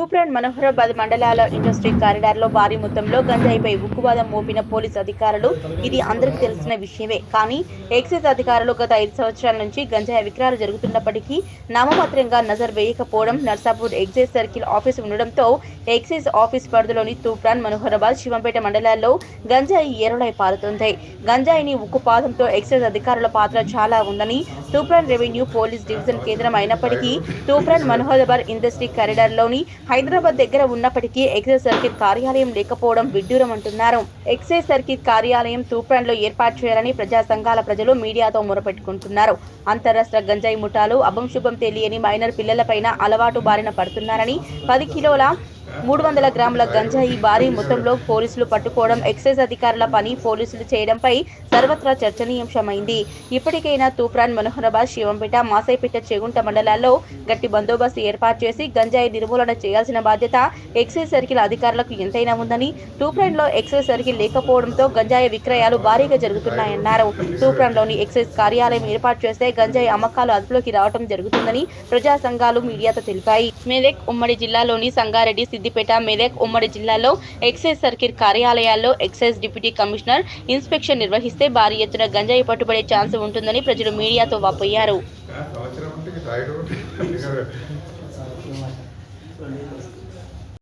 తూప్రాన్ మనోహరాబాద్ మండలాల ఇండస్ట్రీ కారిడార్లో భారీ మొత్తంలో గంజాయిపై ఉక్కువాదం మోపిన పోలీస్ అధికారులు. ఇది అందరికీ తెలిసిన విషయమే. కానీ ఎక్సైజ్ అధికారులు గత ఐదు సంవత్సరాల నుంచి గంజాయి విక్రయాలు జరుగుతున్నప్పటికీ నామమాత్రంగా నజర్ వేయకపోవడం నర్సాపూర్ ఎక్సైజ్ సర్కిల్ ఆఫీస్ ఉండడంతో ఎక్సైజ్ ఆఫీస్ పరిధిలోని తూప్రాన్ మనోహరాబాద్ శివంపేట మండలాల్లో గంజాయి ఏరులై పారుతుంది. గంజాయిని ఉక్కుపాదంతో ఎక్సైజ్ అధికారుల పాత్ర చాలా ఉందని తూప్రాన్ రెవెన్యూ పోలీస్ డివిజన్ కేంద్రం అయినప్పటికీ తూప్రాన్ మనోహరాబాద్ ఇండస్ట్రీ కారిడార్లోని హైదరాబాద్ దగ్గర ఉన్నప్పటికీ ఎక్సైజ్ సర్కిల్ కార్యాలయం లేకపోవడం విడ్డూరం అంటున్నారు. ఎక్సైజ్ సర్కిల్ కార్యాలయం తూప్రాన్లో ఏర్పాటు చేయాలని ప్రజా సంఘాల ప్రజలు మీడియాతో మొరపెట్టుకుంటున్నారు. అంతరాష్ట్ర గంజాయి ముఠాలు అభంశుభం తెలియని మైనర్ పిల్లలపైన అలవాటు బారిన పడుతున్నారని పది కిలోల మూడు వందల గ్రాముల గంజాయి భారీ మొత్తంలో పోలీసులు పట్టుకోవడం ఎక్సైజ్ అధికారుల పని పోలీసులు చేయడంపై సర్వత్రా చర్చనీయాంశమైంది. ఇప్పటికైనా తూప్రాన్ మనోహరాబాద్ శివంపేట మాసైపేట చెగుంట మండలాల్లో గట్టి బందోబస్తు ఏర్పాటు చేసి గంజాయి నిర్మూలన చేయాల్సిన బాధ్యత ఎక్సైజ్ సర్కిల్ అధికారులకు ఎంతైనా ఉందని తూప్రాన్లో ఎక్సైజ్ సర్కిల్ లేకపోవడంతో గంజాయి విక్రయాలు భారీగా జరుగుతున్నాయన్నారు. తూప్రాన్లోని ఎక్సైజ్ కార్యాలయం ఏర్పాటు చేస్తే గంజాయి అమ్మకాలు అదుపులోకి రావడం జరుగుతుందని ప్రజా సంఘాలు మీడియాతో తెలిపాయి. మెదక్ ఉమ్మడి జిల్లాలోని సంగారెడ్డి సిద్దిపేట మెదక్ ఉమ్మడి జిల్లాలో ఎక్సైజ్ సర్కిల్ కార్యాలయాల్లో ఎక్సైజ్ డిప్యూటీ కమిషనర్ ఇన్స్పెక్షన్ నిర్వహిస్తే భారీ ఎత్తున గంజాయి పట్టుబడే ఛాన్స్ ఉంటుందని ప్రజలు మీడియాతో వాపోయారు.